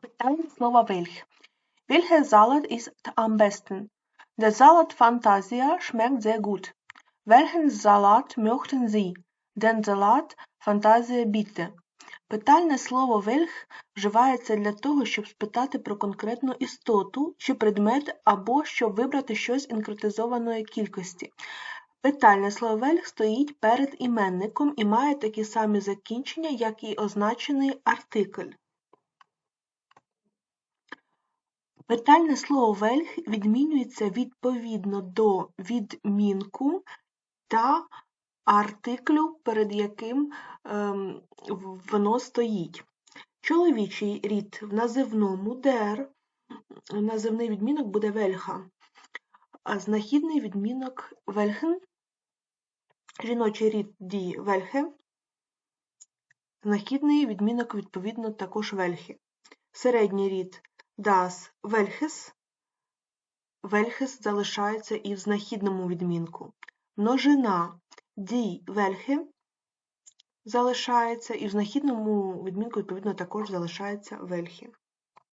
Питання слова Welch. Welcher Salat ist am besten? Der Salat Fantasia schmeckt sehr gut. Welchen Salat möchten Sie? Den Fantasia bitte. Питальне слово Welch вживається для того, щоб спитати про конкретну істоту чи предмет, або щоб вибрати щось інкретизованої кількості. Питальне слово Welch стоїть перед іменником і має такі самі закінчення, як і означений артикль. Питальне слово Вельх відмінюється відповідно до відмінку та артиклю, перед яким ем, воно стоїть. Чоловічий рід в називному дер, називний відмінок буде вельха, а знахідний відмінок вельхен, жіночий рід ді вельхе, знахідний відмінок, відповідно, також вельхи. Середній рід das welches welches залишається і в знахідному відмінку. Множина die welche залишається, і в знахідному відмінку, відповідно, також залишається вельхи.